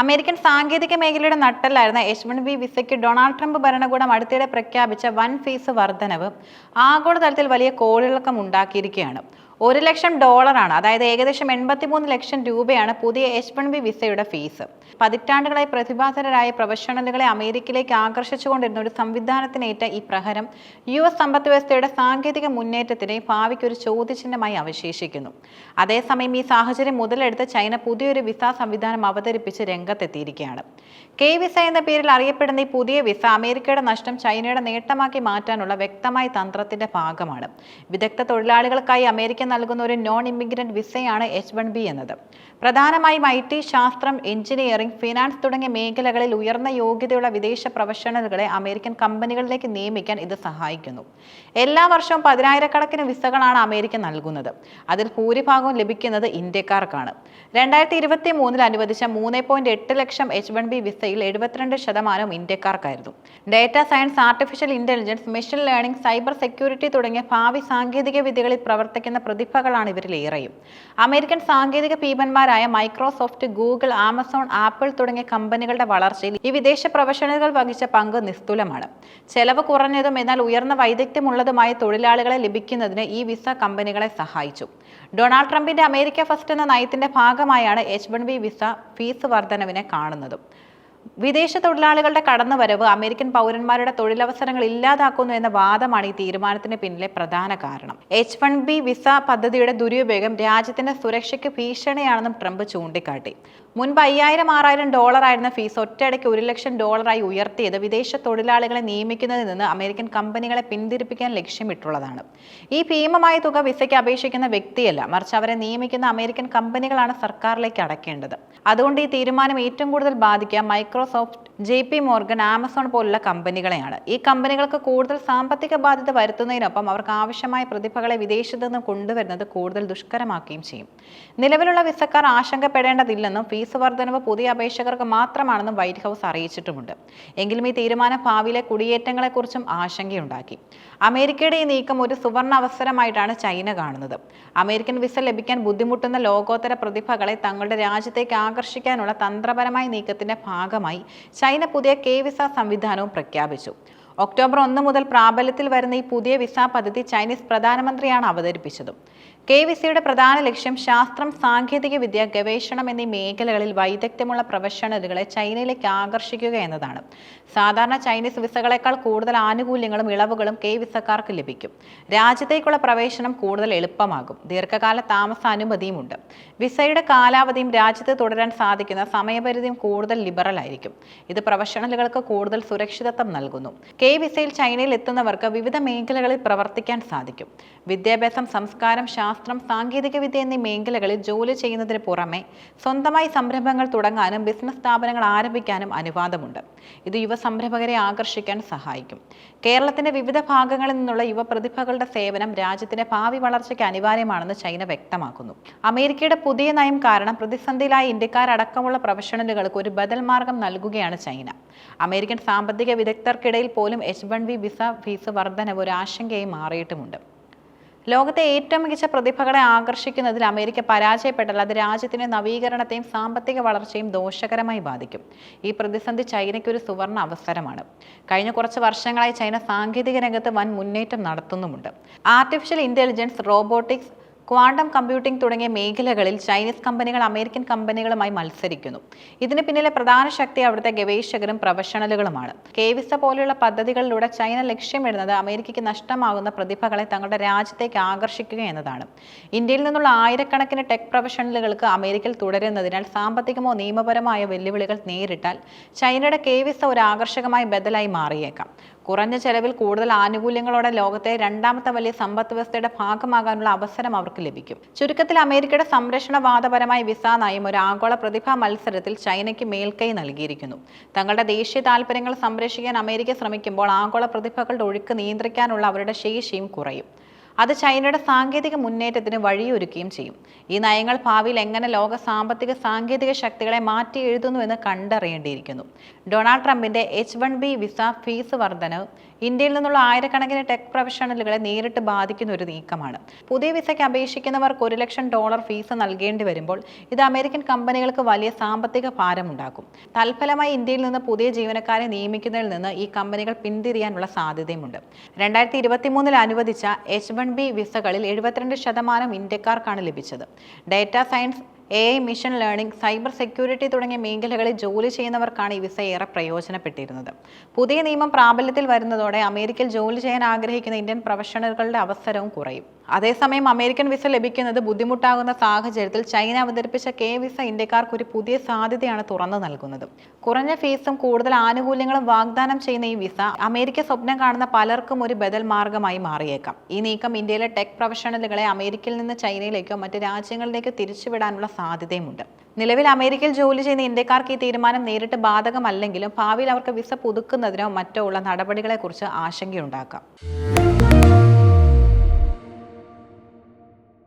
American സാങ്കേതിക മേഖലയുടെ നട്ടലായിരുന്ന എച്ച് വൺ ബി വിസയ്ക്ക് ഡൊണാൾഡ് ട്രംപ് ഭരണകൂടം അടുത്തിടെ പ്രഖ്യാപിച്ച വൻ ഫീസ് വർധനവ് ആഗോളതലത്തിൽ വലിയ കോളിളക്കം ഉണ്ടാക്കിയിരിക്കുകയാണ്. ഒരു ലക്ഷം ഡോളറാണ് അതായത് ഏകദേശം എൺപത്തിമൂന്ന് ലക്ഷം രൂപയാണ് പുതിയ എച്ച് വൺ ബി വിസയുടെ ഫീസ്. പതിറ്റാണ്ടുകളായി പ്രതിഭാസരായ പ്രൊഫഷണലുകളെ അമേരിക്കയിലേക്ക് ആകർഷിച്ചുകൊണ്ടിരുന്ന ഒരു സംവിധാനത്തിനേറ്റ ഈ പ്രഹരം യു എസ് സമ്പദ് വ്യവസ്ഥയുടെ സാങ്കേതിക മുന്നേറ്റത്തിന് ഭാവിക്ക് ഒരു ചോദ്യചിഹ്നമായി അവശേഷിക്കുന്നു. അതേസമയം ഈ സാഹചര്യം മുതലെടുത്ത് ചൈന പുതിയൊരു വിസ സംവിധാനം അവതരിപ്പിച്ച് രംഗത്തെത്തിയിരിക്കുകയാണ്. കെ വിസ എന്ന പേരിൽ അറിയപ്പെടുന്ന ഈ പുതിയ വിസ അമേരിക്കയുടെ നഷ്ടം ചൈനയുടെ നേട്ടമാക്കി മാറ്റാനുള്ള വ്യക്തമായ തന്ത്രത്തിന്റെ ഭാഗമാണ്. വിദഗ്ധ തൊഴിലാളികൾക്കായി അമേരിക്ക നൽകുന്ന ഒരു നോൺ ഇമിഗ്രന്റ് വിസയാണ് എച്ച് വൺ ബി എന്നത്. പ്രധാനമായും ഐ ടി ശാസ്ത്രം എഞ്ചിനീയറിംഗ് ഫിനാൻസ് തുടങ്ങിയ മേഖലകളിൽ ഉയർന്ന യോഗ്യതയുള്ള വിദേശ പ്രൊഫഷണലുകളെ അമേരിക്കൻ കമ്പനികളിലേക്ക് നിയമിക്കാൻ ഇത് സഹായിക്കുന്നു. എല്ലാ വർഷവും പതിനായിരക്കണക്കിന് വിസകളാണ് അമേരിക്ക നൽകുന്നത്. അതിൽ ഭൂരിഭാഗവും ലഭിക്കുന്നത് ഇന്ത്യക്കാർക്കാണ്. രണ്ടായിരത്തി ഇരുപത്തി മൂന്നിൽ അനുവദിച്ച മൂന്ന് പോയിന്റ് എട്ട് ലക്ഷം എച്ച് വൺ ബി വിസയിൽ എഴുപത്തിരണ്ട് ശതമാനവും ഇന്ത്യക്കാർക്കായിരുന്നു. Data science artificial intelligence machine learning cyber security തുടങ്ങിയ ഭാവി സാങ്കേതിക വിദ്യകളിൽ പ്രവർത്തിക്കുന്ന പ്രതിഭകളാണ് ഇവരിൽ ഏറെയും. അമേരിക്കൻ സാങ്കേതിക ഭീമന്മാരായ മൈക്രോസോഫ്റ്റ് ഗൂഗിൾ ആമസോൺ ആപ്പിൾ തുടങ്ങിയ കമ്പനികളുടെ വളർച്ചയിൽ ഈ വിദേശ പ്രൊഫഷണലുകൾ വഹിച്ച പങ്ക് നിസ്തുലമാണ്. ചെലവ് കുറഞ്ഞതും എന്നാൽ ഉയർന്ന വൈദഗ്ധ്യമുള്ളതുമായ തൊഴിലാളികളെ ലഭിക്കുന്നതിന് ഈ വിസ കമ്പനികളെ സഹായിച്ചു. ഡൊണാൾഡ് ട്രംപിന്റെ അമേരിക്ക ഫസ്റ്റ് എന്ന നയത്തിന്റെ ഭാഗമായാണ് H one B visa fees വർധനവിനെ കാണുന്നതും. വിദേശ തൊഴിലാളികളുടെ കടന്നുവരവ് അമേരിക്കൻ പൗരന്മാരുടെ തൊഴിലവസരങ്ങൾ ഇല്ലാതാക്കുന്നു എന്ന വാദമാണ് ഈ തീരുമാനത്തിന് പിന്നിലെ പ്രധാന കാരണം. എച്ച് വൺ ബി വിസ പദ്ധതിയുടെ ദുരുപയോഗം രാജ്യത്തിന്റെ സുരക്ഷയ്ക്ക് ഭീഷണിയാണെന്നും ട്രംപ് ചൂണ്ടിക്കാട്ടി. മുൻപ് അയ്യായിരം ആറായിരം ഡോളറായിരുന്ന ഫീസ് ഒറ്റയടയ്ക്ക് ഒരു ലക്ഷം ഡോളറായി ഉയർത്തിയത് വിദേശ തൊഴിലാളികളെ നിയമിക്കുന്നതിൽ നിന്ന് അമേരിക്കൻ കമ്പനികളെ പിന്തിരിപ്പിക്കാൻ ലക്ഷ്യമിട്ടുള്ളതാണ്. ഈ ഭീമമായ തുക വിസയ്ക്ക് അപേക്ഷിക്കുന്ന വ്യക്തിയല്ല മറിച്ച് അവരെ നിയമിക്കുന്ന അമേരിക്കൻ കമ്പനികളാണ് സർക്കാരിലേക്ക് അടയ്ക്കേണ്ടത്. അതുകൊണ്ട് ഈ തീരുമാനം ഏറ്റവും കൂടുതൽ ബാധിക്കുക Microsoft J P Morgan Amazon പോലുള്ള കമ്പനികളെയാണ്. ഈ കമ്പനികൾക്ക് കൂടുതൽ സാമ്പത്തിക ബാധ്യത വരുത്തുന്നതിനൊപ്പം അവർക്ക് ആവശ്യമായ പ്രതിഭകളെ വിദേശത്തു നിന്ന് കൊണ്ടുവരുന്നത് കൂടുതൽ ദുഷ്കരമാക്കുകയും ചെയ്യും. നിലവിലുള്ള വിസക്കാർ ആശങ്കപ്പെടേണ്ടതില്ലെന്നും ഫീസ് വർധനവ് പുതിയ അപേക്ഷകർക്ക് മാത്രമാണെന്നും വൈറ്റ് ഹൗസ് അറിയിച്ചിട്ടുമുണ്ട്. എങ്കിലും ഈ തീരുമാനം ഭാവിയിലെ കുടിയേറ്റങ്ങളെക്കുറിച്ചും ആശങ്കയുണ്ടാക്കി. അമേരിക്കയുടെ ഈ നീക്കം ഒരു സുവർണ അവസരമായിട്ടാണ് ചൈന കാണുന്നത്. അമേരിക്കൻ വിസ ലഭിക്കാൻ ബുദ്ധിമുട്ടുന്ന ലോകോത്തര പ്രതിഭകളെ തങ്ങളുടെ രാജ്യത്തേക്ക് ആകർഷിക്കാനുള്ള തന്ത്രപരമായ നീക്കത്തിന്റെ ഭാഗമായി ചൈന പുതിയ കെ വിസ സംവിധാനവും പ്രഖ്യാപിച്ചു. ഒക്ടോബർ ഒന്ന് മുതൽ പ്രാബല്യത്തിൽ വരുന്ന ഈ പുതിയ വിസ പദ്ധതി ചൈനീസ് പ്രധാനമന്ത്രിയാണ് അവതരിപ്പിച്ചതും. കെ വി സിയുടെ പ്രധാന ലക്ഷ്യം ശാസ്ത്രം സാങ്കേതിക വിദ്യ ഗവേഷണം എന്നീ മേഖലകളിൽ വൈദഗ്ധ്യമുള്ള പ്രൊഫഷണലുകളെ ചൈനയിലേക്ക് ആകർഷിക്കുക എന്നതാണ്. സാധാരണ ചൈനീസ് വിസകളെക്കാൾ കൂടുതൽ ആനുകൂല്യങ്ങളും ഇളവുകളും കെ വിസക്കാർക്ക് ലഭിക്കും. രാജ്യത്തേക്കുള്ള പ്രവേശനം കൂടുതൽ എളുപ്പമാകും. ദീർഘകാല താമസ അനുമതിയുമുണ്ട്. വിസയുടെ കാലാവധിയും രാജ്യത്ത് തുടരാൻ സാധിക്കുന്ന സമയപരിധിയും കൂടുതൽ ലിബറൽ ആയിരിക്കും. ഇത് പ്രൊഫഷണലുകൾക്ക് കൂടുതൽ സുരക്ഷിതത്വം നൽകുന്നു. കെ വിസയിൽ ചൈനയിൽ എത്തുന്നവർക്ക് വിവിധ മേഖലകളിൽ പ്രവർത്തിക്കാൻ സാധിക്കും. വിദ്യാഭ്യാസം സംസ്കാരം ശാസ്ത്രം സാങ്കേതികവിദ്യ എന്നീ മേഖലകളിൽ ജോലി ചെയ്യുന്നതിന് പുറമെ സ്വന്തമായി സംരംഭങ്ങൾ തുടങ്ങാനും ബിസിനസ് സ്ഥാപനങ്ങൾ ആരംഭിക്കാനും അനുവാദമുണ്ട്. ഇത് യുവ സംരംഭകരെ ആകർഷിക്കാൻ സഹായിക്കും. കേരളത്തിന്റെ വിവിധ ഭാഗങ്ങളിൽ നിന്നുള്ള യുവ പ്രതിഭകളുടെ സേവനം രാജ്യത്തിന്റെ ഭാവി വളർച്ചയ്ക്ക് അനിവാര്യമാണെന്ന് ചൈന വ്യക്തമാക്കുന്നു. അമേരിക്കയുടെ പുതിയ നയം കാരണം പ്രതിസന്ധിയിലായ ഇന്ത്യക്കാരടക്കമുള്ള പ്രൊഫഷണലുകൾക്ക് ഒരു ബദൽ മാർഗം നൽകുകയാണ് ചൈന. അമേരിക്കൻ സാമ്പത്തിക വിദഗ്ധർക്കിടയിൽ പോലും H one V visa fees വർധനവ് ഒരു ആശങ്കയായി മാറിയിട്ടുമുണ്ട്. ലോകത്തെ ഏറ്റവും മികച്ച പ്രതിഭകളെ ആകർഷിക്കുന്നതിൽ അമേരിക്ക പരാജയപ്പെട്ടാൽ അത് രാജ്യത്തിന്റെ നവീകരണത്തെയും സാമ്പത്തിക വളർച്ചയും ദോഷകരമായി ബാധിക്കും. ഈ പ്രതിസന്ധി ചൈനയ്ക്ക് ഒരു സുവർണ അവസരമാണ്. കഴിഞ്ഞ കുറച്ച് വർഷങ്ങളായി ചൈന സാങ്കേതിക രംഗത്ത് വൻ മുന്നേറ്റം നടത്തുന്നുമുണ്ട്. Artificial intelligence robotics quantum computing തുടങ്ങിയ മേഖലകളിൽ ചൈനീസ് കമ്പനികൾ അമേരിക്കൻ കമ്പനികളുമായി മത്സരിക്കുന്നു. ഇതിന് പിന്നിലെ പ്രധാന ശക്തി അവിടുത്തെ ഗവേഷകരും പ്രൊഫഷണലുകളുമാണ്. കേവിസ പോലെയുള്ള പദ്ധതികളിലൂടെ ചൈന ലക്ഷ്യമിടുന്നത് അമേരിക്കയ്ക്ക് നഷ്ടമാകുന്ന പ്രതിഭകളെ തങ്ങളുടെ രാജ്യത്തേക്ക് ആകർഷിക്കുക എന്നതാണ്. ഇന്ത്യയിൽ നിന്നുള്ള ആയിരക്കണക്കിന് ടെക് പ്രൊഫഷണലുകൾക്ക് അമേരിക്കയിൽ തുടരുന്നതിനാൽ സാമ്പത്തികമോ നിയമപരമായ വെല്ലുവിളികൾ നേരിട്ടാൽ ചൈനയുടെ കേവിസ ഒരു ആകർഷകമായ ബദലായി മാറിയേക്കാം. കുറഞ്ഞ ചെലവിൽ കൂടുതൽ ആനുകൂല്യങ്ങളോടെ ലോകത്തെ രണ്ടാമത്തെ വലിയ സമ്പദ് വ്യവസ്ഥയുടെ ഭാഗമാകാനുള്ള അവസരം അവർക്ക് ലഭിക്കും. ചുരുക്കത്തിൽ അമേരിക്കയുടെ സംരക്ഷണവാദപരമായ വിസ നയം ഒരു ആഗോള പ്രതിഭാ മത്സരത്തിൽ ചൈനയ്ക്ക് മേൽക്കൈ നൽകിയിരിക്കുന്നു. തങ്ങളുടെ ദേശീയ താൽപ്പര്യങ്ങൾ സംരക്ഷിക്കാൻ അമേരിക്ക ശ്രമിക്കുമ്പോൾ ആഗോള പ്രതിഭകളുടെ ഒഴുക്ക് നിയന്ത്രിക്കാനുള്ള അവരുടെ ശേഷിയും കുറയും. അത് ചൈനയുടെ സാങ്കേതിക മുന്നേറ്റത്തിന് വഴിയൊരുക്കുകയും ചെയ്യും. ഈ നയങ്ങൾ ഭാവിയിൽ എങ്ങനെ ലോക സാമ്പത്തിക സാങ്കേതിക ശക്തികളെ മാറ്റി എഴുതുന്നു എന്ന് കണ്ടറിയേണ്ടിയിരിക്കുന്നു. ഡൊണാൾഡ് ട്രംപിന്റെ H one B visa fees വർധനവ് ഇന്ത്യയിൽ നിന്നുള്ള ആയിരക്കണക്കിന് ടെക് പ്രൊഫഷണലുകളെ നേരിട്ട് ബാധിക്കുന്ന ഒരു നീക്കമാണ്. പുതിയ വിസയ്ക്ക് അപേക്ഷിക്കുന്നവർക്ക് ഒരു ലക്ഷം ഡോളർ ഫീസ് നൽകേണ്ടി വരുമ്പോൾ ഇത് അമേരിക്കൻ കമ്പനികൾക്ക് വലിയ സാമ്പത്തിക ഭാരമുണ്ടാക്കും തൽഫലമായി ഇന്ത്യയിൽ നിന്ന് പുതിയ ജീവനക്കാരെ നിയമിക്കുന്നതിൽ നിന്ന് ഈ കമ്പനികൾ പിന്തിരിയാനുള്ള സാധ്യതയുമുണ്ട്. രണ്ടായിരത്തി ഇരുപത്തിമൂന്നിൽ അനുവദിച്ച എച്ച് ബി വിസകളിൽ എഴുപത്തിരണ്ട് ശതമാനം ഇന്ത്യക്കാർക്കാണ് ലഭിച്ചത്. Data science A I machine learning cyber security തുടങ്ങിയ മേഖലകളിൽ ജോലി ചെയ്യുന്നവർക്കാണ് ഈ വിസ ഏറെ പ്രയോജനപ്പെട്ടിരുന്നത്. പുതിയ നിയമം പ്രാബല്യത്തിൽ വരുന്നതോടെ അമേരിക്കയിൽ ജോലി ചെയ്യാൻ ആഗ്രഹിക്കുന്ന ഇന്ത്യൻ പ്രൊഫഷണലുകളുടെ അവസരവും കുറയും. അതേസമയം അമേരിക്കൻ വിസ ലഭിക്കുന്നത് ബുദ്ധിമുട്ടാകുന്ന സാഹചര്യത്തിൽ ചൈന അവതരിപ്പിച്ച കെ വിസ ഇന്ത്യക്കാർക്ക് ഒരു പുതിയ സാധ്യതയാണ് തുറന്നു നൽകുന്നത്. കുറഞ്ഞ ഫീസും കൂടുതൽ ആനുകൂല്യങ്ങളും വാഗ്ദാനം ചെയ്യുന്ന ഈ വിസ അമേരിക്ക സ്വപ്നം കാണുന്ന പലർക്കും ഒരു ബദൽ മാർഗമായി മാറിയേക്കാം. ഈ നീക്കം ഇന്ത്യയിലെ ടെക് പ്രൊഫഷണലുകളെ അമേരിക്കയിൽ നിന്ന് ചൈനയിലേക്കോ മറ്റ് രാജ്യങ്ങളിലേക്കോ തിരിച്ചുവിടാനുള്ള സാധ്യതയുമുണ്ട്. നിലവിൽ അമേരിക്കയിൽ ജോലി ചെയ്യുന്ന ഇന്ത്യക്കാർക്ക് ഈ തീരുമാനം നേരിട്ട് ബാധകമല്ലെങ്കിലും ഭാവിയിൽ അവർക്ക് വിസ പുതുക്കുന്നതിനോ മറ്റോ ഉള്ള നടപടികളെക്കുറിച്ച് ആശങ്കയുണ്ടാക്കാം.